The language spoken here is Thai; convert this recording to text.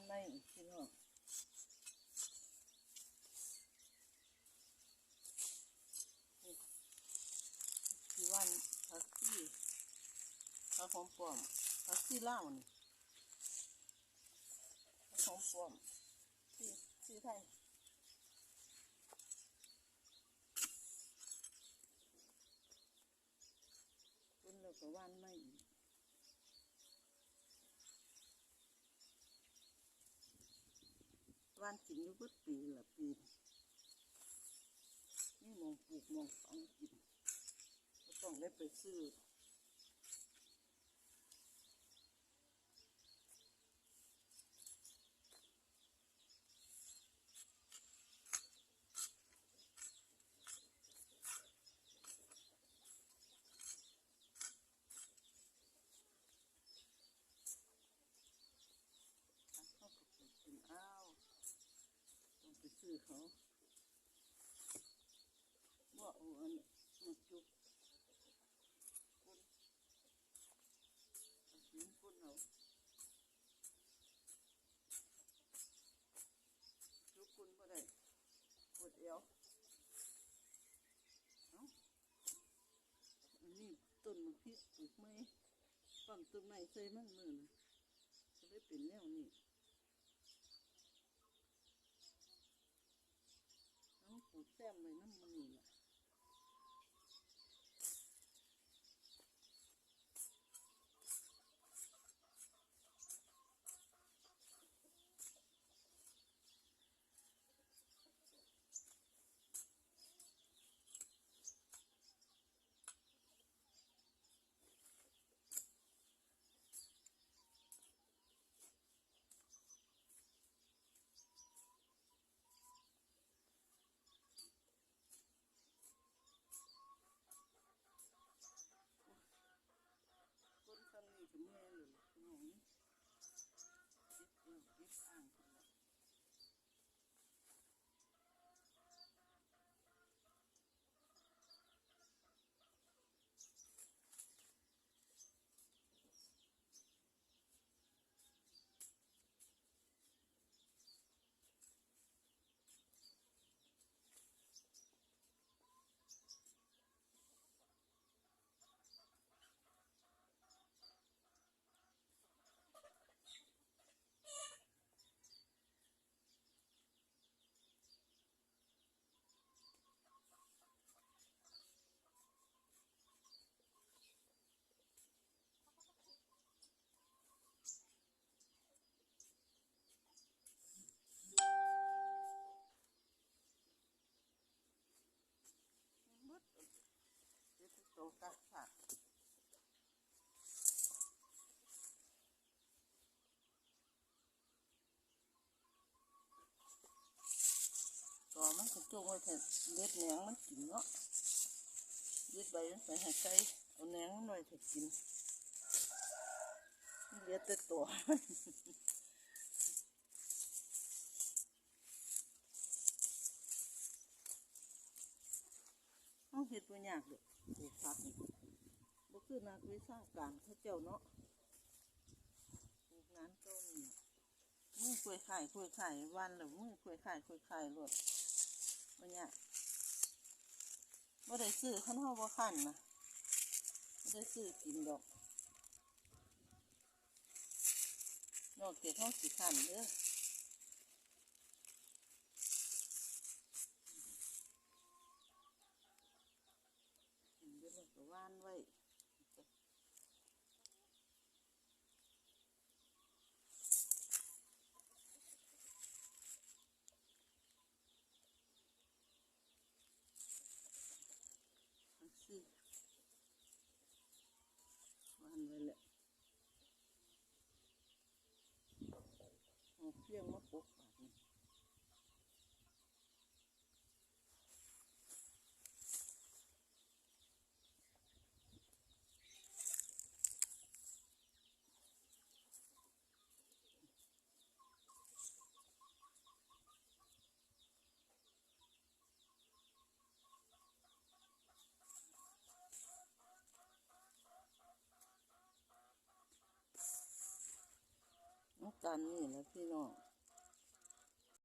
านไม่พี่น้องนี่ว่านพักซี่พักหอมปลอมพักซี่เล่านี่พักหอมปลอมซี่ซี่ไทยคุณเราก็ว่านไม่อีกานกินอยู่เบิดปีละปีนี่มองปลูกมองฟังกินก็ต้องได้ไปซื้อเขาก็ปลูกกินอ้าวต้องไปซื้อ เขาว่าเอาอันมาจุกคนเอาหินคนเอาจุกคนบ่ได้ปวดเอวเอ้าอันนี้ต้นมะพริกปลูกไม้ปั๊มต้นไม้ใส่มันมือนะก็เลยเป็นแนวนี้ น้ำปู แซมเลยน้ำมันนี่ ทำนี่ก็เมื่อยเลยล่ะพี่น้องเก็บเอวเก็บอ่างคนละหมดเดี๋ยวจะโตกต่อมันก็จงไว้แต่เล็ดแหนงมันกินเนาะเล็ดใบมันใส่ห้ไก่เอาแหนงมันไว้แต่กินเลือแต่ตัวห้อ เห็ดบ่ยากเด้อปลูกผักบ่คือนักวิชาการเขาเจ้าเนาะปลูกงานเจ้านี่มือคุยไข่คุยไข่วันแล้วมือคุยไข่คุยไข่รวดบ่ยากบ่ได้ซื้อคันเฮาบ่คั่นนะบ่ได้ซื้อกินดอกนอกจากเฮาสิคั่นเด้อ นเดี๋ยวเราก็ว่านไว้จังซี่ว่านไว้แหละเอาเพียงมาป กันนี่แหละพี่น้อง